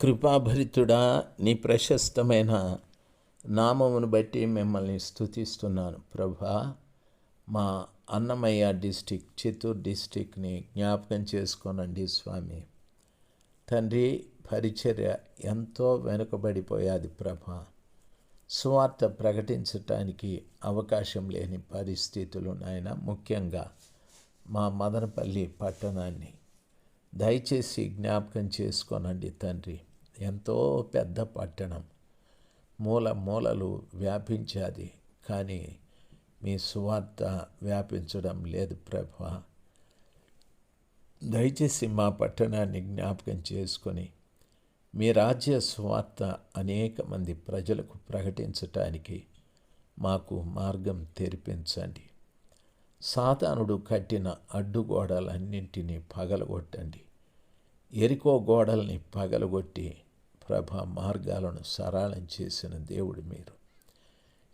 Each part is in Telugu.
కృపాభరితుడా నీ ప్రశస్తమైన నామమును బట్టి మిమ్మల్ని స్థుతిస్తున్నాను ప్రభా మా అన్నమయ్య డిస్టిక్ చిత్తూరు డిస్టిక్ని జ్ఞాపకం చేసుకోనండి స్వామి. తండ్రి పరిచర్య ఎంతో వెనుకబడిపోయాది ప్రభ. సువార్త ప్రకటించటానికి అవకాశం లేని పరిస్థితులు నాయన ముఖ్యంగా మా మదనపల్లి పట్టణాన్ని. దయచేసి జ్ఞాపకం చేసుకోనండి తండ్రి. ఎంతో పెద్ద పట్టణం. మూల మూలలు వ్యాపించాది. కానీ మీ సువార్త వ్యాపించడం లేదు ప్రభా. దయచేసి మా పట్టణాన్ని జ్ఞాపకం చేసుకొని మీ రాజ్య సువార్త అనేక మంది ప్రజలకు ప్రకటించటానికి మాకు మార్గం తెరిపించండి. సాతానుడు కట్టిన అడ్డుగోడలన్నింటినీ పగలగొట్టండి. ఎరికో గోడల్ని పగలగొట్టి ప్రభ మార్గాలను సరళం చేసిన దేవుడు మీరు.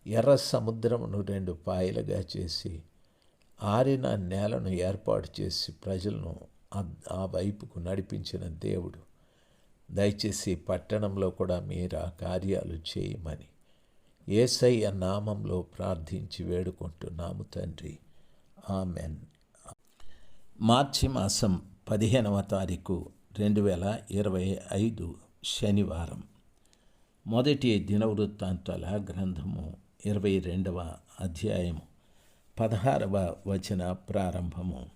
ఎర్ర సముద్రమును రెండు పాయలుగా చేసి ఆరిన నేలను ఏర్పాటు చేసి ప్రజలను ఆ వైపుకు నడిపించిన దేవుడు దయచేసి పట్టణంలో కూడా మీరు ఆ కార్యాలు చేయమని ఏసయ్య నామంలో ప్రార్థించి వేడుకుంటున్నాము తండ్రి. ఆమెన్. మార్చి మాసం పదిహేనవ తారీఖు రెండు వేల ఇరవై ఐదు శనివారం. మొదటి దినవృత్తాంతాల గ్రంథము ఇరవై రెండవ అధ్యాయము పదహారవ వచన ప్రారంభము.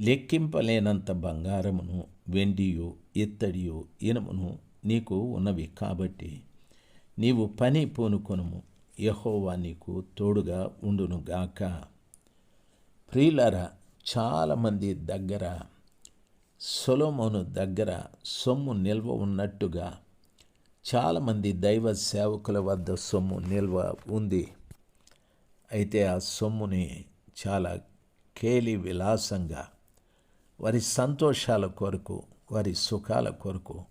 లెక్కింపలేనంత బంగారమును వెండియు ఇత్తడియు ఇనుమును నీకు ఉన్నవి కాబట్టి నీవు పని పూనుకొనుము. యహోవా నీకు తోడుగా ఉండునుగాక. ప్రియులరా చాలామంది దగ్గర సొలోమోను దగ్గర సొమ్ము నిల్వ ఉన్నట్టుగా చాలామంది దైవ సేవకుల వద్ద సొమ్ము నిల్వ ఉంది. అయితే ఆ సొమ్ముని చాలా కేలి విలాసంగా వారి సంతోషాల కొరకు వారి సుఖాల కొరకు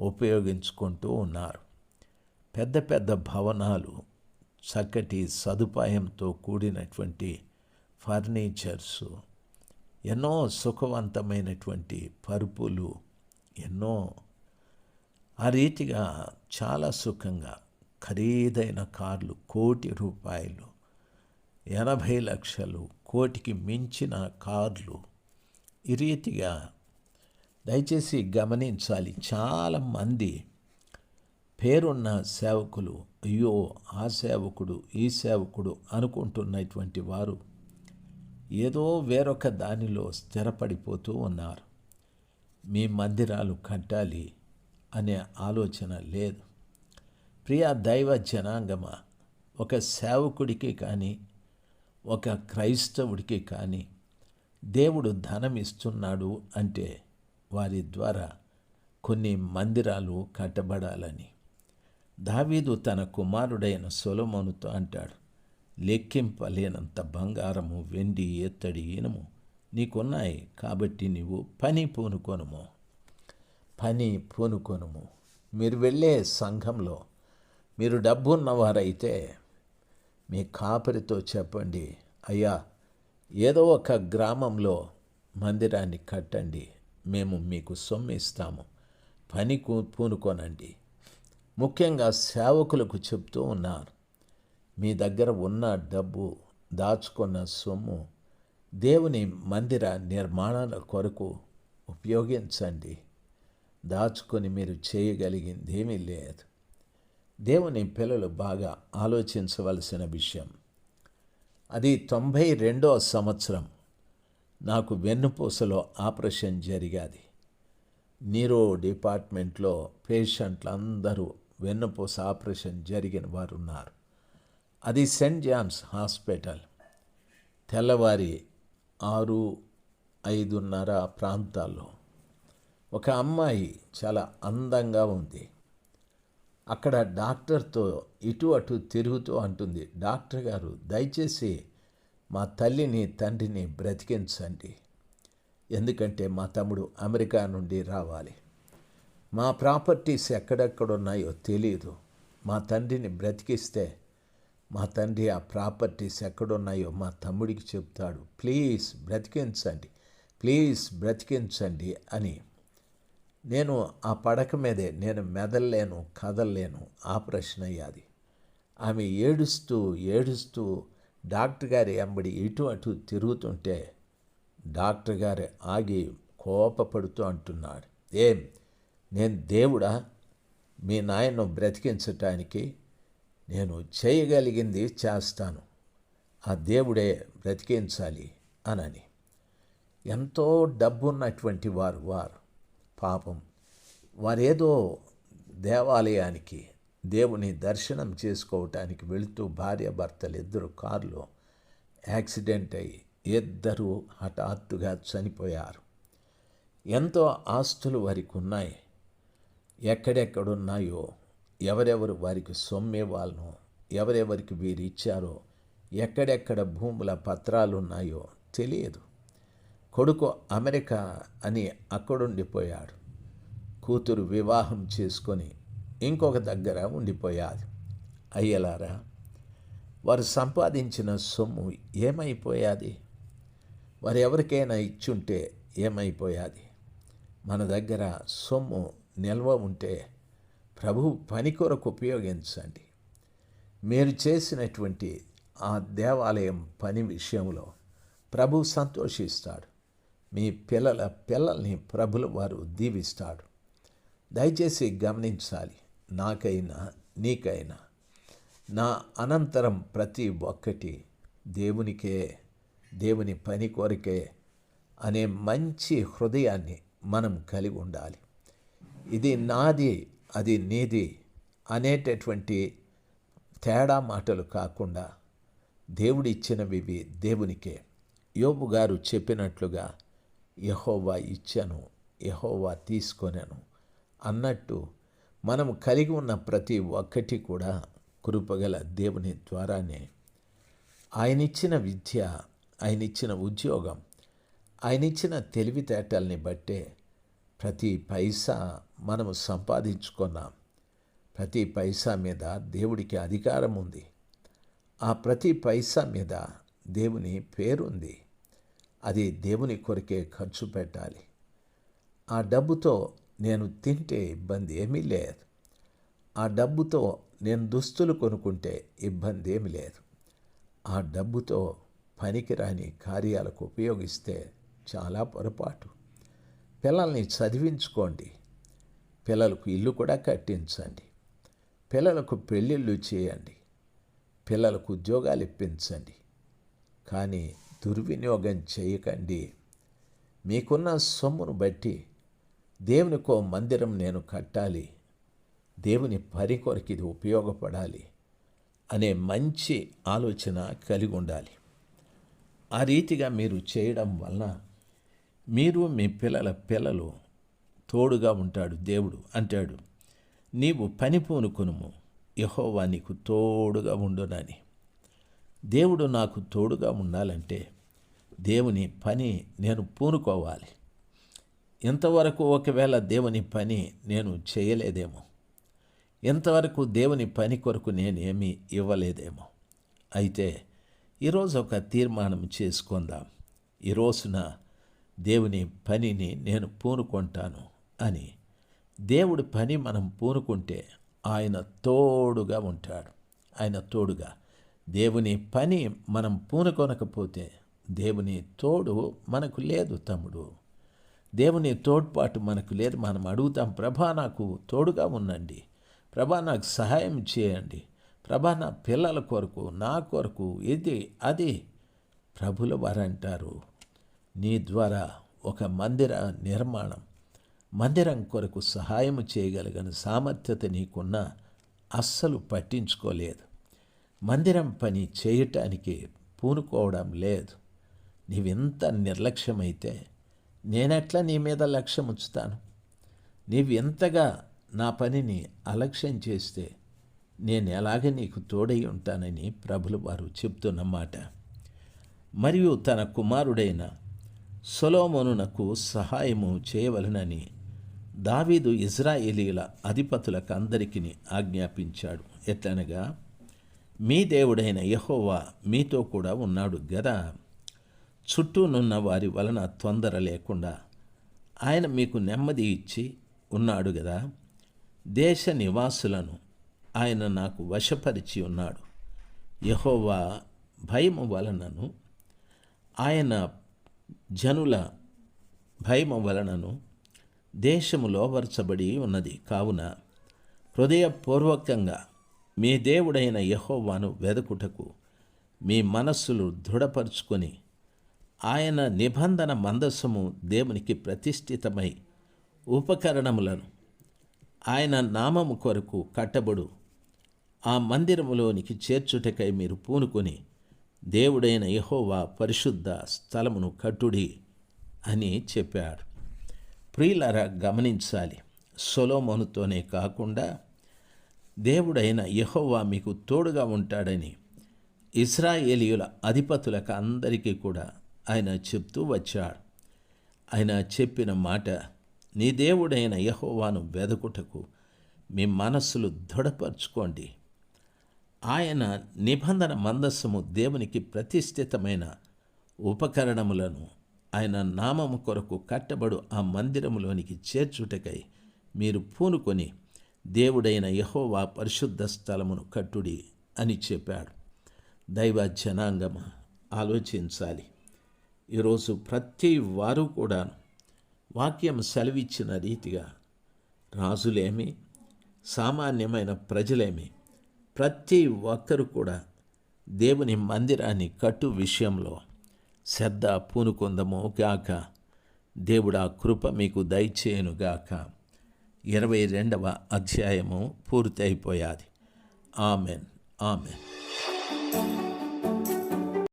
ఉపయోగించుకుంటూ ఉన్నారు. పెద్ద పెద్ద భవనాలు చక్కటి సదుపాయంతో కూడినటువంటి ఫర్నిచర్స్ ఎన్నో సుఖవంతమైనటువంటి పరుపులు ఎన్నో ఆ రీతిగా చాలా సుఖంగా ఖరీదైన కార్లు కోటి రూపాయలు ఎనభై లక్షలు కోటికి మించిన కార్లు ఈ రీతిగా దయచేసి గమనించాలి. చాలామంది పేరున్న సేవకులు అయ్యో ఆ సేవకుడు ఈ సేవకుడు అనుకుంటున్నటువంటి వారు ఏదో వేరొక దానిలో స్థిరపడిపోతూ ఉన్నారు. మీ మందిరాలు కట్టాలి అనే ఆలోచన లేదు. ప్రియ దైవ జనాంగమ ఒక సేవకుడికి కానీ ఒక క్రైస్తవుడికి కానీ దేవుడు ధనం ఇస్తున్నాడు అంటే వారి ద్వారా కొన్ని మందిరాలు కట్టబడాలని. దావీదు తన కుమారుడైన సొలమోనుతో అంటాడు లెక్కింపలేనంత బంగారము వెండి ఎత్తడి ఇనము నీకున్నాయి. కాబట్టి నీవు పని పూనుకొనుము. పని పూనుకొనుము. మీరు వెళ్ళే సంఘంలో మీరు డబ్బు ఉన్నవారైతే మీ కాపరితో చెప్పండి అయ్యా ఏదో ఒక గ్రామంలో మందిరాన్ని కట్టండి మేము మీకు సొమ్ము ఇస్తాము పని పూనుకోనండి. ముఖ్యంగా సేవకులకు చెప్తూ ఉన్నారు. మీ దగ్గర ఉన్న డబ్బు దాచుకున్న సొమ్ము దేవుని మందిర నిర్మాణాల కొరకు ఉపయోగించండి. దాచుకొని మీరు చేయగలిగింది ఏమీ లేదు. దేవుని పిల్లలు బాగా ఆలోచించవలసిన విషయం. అది తొంభై రెండో సంవత్సరం. నాకు వెన్నుపూసలో ఆపరేషన్ జరిగాది. నీరో డిపార్ట్మెంట్లో పేషెంట్లు అందరూ వెన్నుపూస ఆపరేషన్ జరిగిన వారు ఉన్నారు అది సెంట్ జాన్స్ హాస్పిటల్ తెల్లవారి ఆరు ఐదున్నర ప్రాంతాల్లో. ఒక అమ్మాయి చాలా అందంగా ఉంది. అక్కడ డాక్టర్తో ఇటు అటు తిరుగుతూ అంటుంది డాక్టర్ గారు దయచేసి మా తల్లిని తండ్రిని బ్రతికించండి. ఎందుకంటే మా తమ్ముడు అమెరికా నుండి రావాలి. మా ప్రాపర్టీస్ ఎక్కడెక్కడ ఉన్నాయో తెలియదు మా తండ్రిని బ్రతికిస్తే మా తండ్రి ఆ ప్రాపర్టీస్ ఎక్కడున్నాయో మా తమ్ముడికి చెప్తాడు ప్లీజ్ బ్రతికించండి ప్లీజ్ బ్రతికించండి అని. నేను ఆ పడక మీదే నేను మెదల్లేను కదల్లేను ఆపరేషన్ అయ్యాది. ఆమె ఏడుస్తూ ఏడుస్తూ డాక్టర్ గారి ఎంబడి ఇటు అటు తిరుగుతుంటే డాక్టర్ గారు ఆగి కోపపడుతూ అంటున్నాడు ఏం నేను దేవుడా? మీ నాయన్ను బ్రతికించటానికి నేను చేయగలిగింది చేస్తాను. ఆ దేవుడే బ్రతికించాలి అనని. ఎంతో డబ్బున్నటువంటి వారు వారు పాపం. వారేదో దేవాలయానికి దేవుని దర్శనం చేసుకోవటానికి వెళుతూ భార్య భర్తలు ఇద్దరు కారులో యాక్సిడెంట్ అయ్యి ఇద్దరు హఠాత్తుగా చనిపోయారు. ఎంతో ఆస్తులు వారికి ఉన్నాయి. ఎక్కడెక్కడున్నాయో ఎవరెవరు వారికి సొమ్మే వాళ్ళను ఎవరెవరికి వీరు ఇచ్చారో ఎక్కడెక్కడ భూముల పత్రాలు ఉన్నాయో తెలియదు. కొడుకు అమెరికా అని అక్కడుండిపోయాడు. కూతురు వివాహం చేసుకొని ఇంకొక దగ్గర ఉండిపోయాది. అయ్యలారా వారు సంపాదించిన సొమ్ము ఏమైపోయాది? వారు ఎవరికైనా ఇచ్చుంటే ఏమైపోయాది? మన దగ్గర సొమ్ము నిల్వ ఉంటే ప్రభు పని కొరకు ఉపయోగించండి. మీరు చేసినటువంటి ఆ దేవాలయం పని విషయంలో ప్రభు సంతోషిస్తాడు. మీ పిల్లల పిల్లల్ని ప్రభుల వారు దీవిస్తాడు. దయచేసి గమనించాలి నాకైనా నీకైనా నా అనంతరం ప్రతి ఒక్కటి దేవునికే దేవుని పని కోరికే అనే మంచి హృదయాన్ని మనం కలిగి ఉండాలి. ఇది నాది అది నీది అనేటటువంటి తేడా మాటలు కాకుండా దేవుడిచ్చినవి దేవునికే. యోబు గారు చెప్పినట్లుగా యహోవా ఇచ్చాను యహోవా తీసుకొనాను అన్నట్టు మనం కలిగి ఉన్న ప్రతి ఒక్కటి కూడా కృపగల దేవుని ద్వారానే. ఆయన ఇచ్చిన విద్య ఆయన ఇచ్చిన ఉద్యోగం ఆయన ఇచ్చిన తెలివితేటల్ని బట్టే ప్రతి పైసా మనము సంపాదించుకున్నాం. ప్రతి పైసా మీద దేవుడికి అధికారం ఉంది. ఆ ప్రతి పైసా మీద దేవుని పేరుంది. అది దేవుని కొరకే ఖర్చు పెట్టాలి. ఆ డబ్బుతో నేను తింటే ఇబ్బంది ఏమీ లేదు. ఆ డబ్బుతో నేను దుస్తులు కొనుక్కుంటే ఇబ్బంది ఏమీ లేదు. ఆ డబ్బుతో పనికిరాని కార్యాలకు ఉపయోగిస్తే చాలా పొరపాటు. పిల్లల్ని చదివించుకోండి. పిల్లలకు ఇల్లు కూడా కట్టించండి. పిల్లలకు పెళ్ళిళ్ళు చేయండి. పిల్లలకు ఉద్యోగాలు ఇప్పించండి. కానీ దుర్వినియోగం చేయకండి. మీకున్న సొమ్మును బట్టి దేవునికో మందిరం నేను కట్టాలి. దేవుని పని కొరకు ఇది ఉపయోగపడాలి అనే మంచి ఆలోచన కలిగి ఉండాలి. ఆ రీతిగా మీరు చేయడం వలన మీరు మీ పిల్లల పిల్లలు తోడుగా ఉంటాడు దేవుడు అంటాడు. నీవు పని పూనుకొనుము యహోవా నీకు తోడుగా ఉండునని. దేవుడు నాకు తోడుగా ఉండాలంటే దేవుని పని నేను పూనుకోవాలి. ఇంతవరకు ఒకవేళ దేవుని పని నేను చేయలేదేమో. ఇంతవరకు దేవుని పని కొరకు నేనేమీ ఇవ్వలేదేమో. అయితే ఈరోజు ఒక తీర్మానం చేసుకుందాం. ఈ రోజున దేవుని పనిని నేను పూనుకుంటాను అని. దేవుడి పని మనం పూనుకుంటే ఆయన తోడుగా ఉంటాడు. ఆయన తోడుగా. దేవుని పని మనం పూనుకొనకపోతే దేవుని తోడు మనకు లేదు తమ్ముడు. దేవుని తోడ్పాటు మనకు లేదు. మనం అడుగుతాం ప్రభా నాకు తోడుగా ఉండండి. ప్రభా నాకు సహాయం చేయండి. ప్రభా నా పిల్లల కొరకు నా కొరకు ఇది అది ప్రభుల వారంటారు. నీ ద్వారా ఒక మందిర నిర్మాణం మందిరం కొరకు సహాయం చేయగలిగిన సామర్థ్యత నీకున్న అస్సలు పట్టించుకోలేదు. మందిరం పని చేయటానికి పూనుకోవడం లేదు. నీవింత నిర్లక్ష్యమైతే నేనెట్లా నీ మీద లక్ష్యం ఉంచుతాను నీవు ఎంతగా నా పనిని అలక్ష్యం చేస్తే నేను ఎలాగ నీకు తోడై ఉంటానని ప్రభులు వారు చెప్తున్నమాట. మరియు తన కుమారుడైన సొలోమోనునకు సహాయము చేయవలనని దావీదు ఇజ్రాయేలీల అధిపతులకు అందరికీ ఆజ్ఞాపించాడు. ఎట్లనగా మీ దేవుడైన యహోవా మీతో కూడా ఉన్నాడు గదా? చుట్టూనున్న వారి వలన తొందర లేకుండా ఆయన మీకు నెమ్మది ఇచ్చి ఉన్నాడు కదా దేశ నివాసులను ఆయన నాకు వశపరిచి ఉన్నాడు. యహోవా భయము వలనను ఆయన జనుల భయము వలనను దేశము వరచబడి ఉన్నది. కావున హృదయపూర్వకంగా మీ దేవుడైన యహోవాను వెదకుటకు మీ మనస్సులు దృఢపరుచుకొని ఆయన నిబంధన మందస్సము దేవునికి ప్రతిష్ఠితమై ఉపకరణములను ఆయన నామము కొరకు కట్టబడు ఆ మందిరములోనికి చేర్చుటకై మీరు పూనుకొని దేవుడైన యహోవా పరిశుద్ధ స్థలమును కట్టుడి అని చెప్పాడు. ప్రియులరా గమనించాలి. సొలోమోనుతోనే కాకుండా దేవుడైన యహోవా మీకు తోడుగా ఉంటాడని ఇస్రాయేలీయుల అధిపతులకు అందరికీ కూడా ఆయన చెప్తూ వచ్చాడు. ఆయన చెప్పిన మాట నీ దేవుడైన యహోవాను వెదకుటకు మీ మనస్సులు దృఢపరచుకోండి. ఆయన నిబంధన మందస్సము దేవునికి ప్రతిష్ఠితమైన ఉపకరణములను ఆయన నామము కొరకు కట్టబడు ఆ మందిరములోనికి చేర్చుటకై మీరు పూనుకొని దేవుడైన యహోవా పరిశుద్ధ స్థలమును కట్టుడి అని చెప్పాడు. దైవ జనాంగమ ఆలోచించాలి. ఈరోజు ప్రతి వారు కూడా వాక్యం సెలవిచ్చిన రీతిగా రాజులేమి సామాన్యమైన ప్రజలేమి ప్రతి ఒక్కరు కూడా దేవుని మందిరాన్ని కట్టు విషయంలో శ్రద్ధ పూనుకొందము గాక. దేవుడు ఆ కృప మీకు దయచేయనుగాక ఇరవై రెండవ అధ్యాయము పూర్తి అయిపోయాది ఆమెన్. ఆమెన్.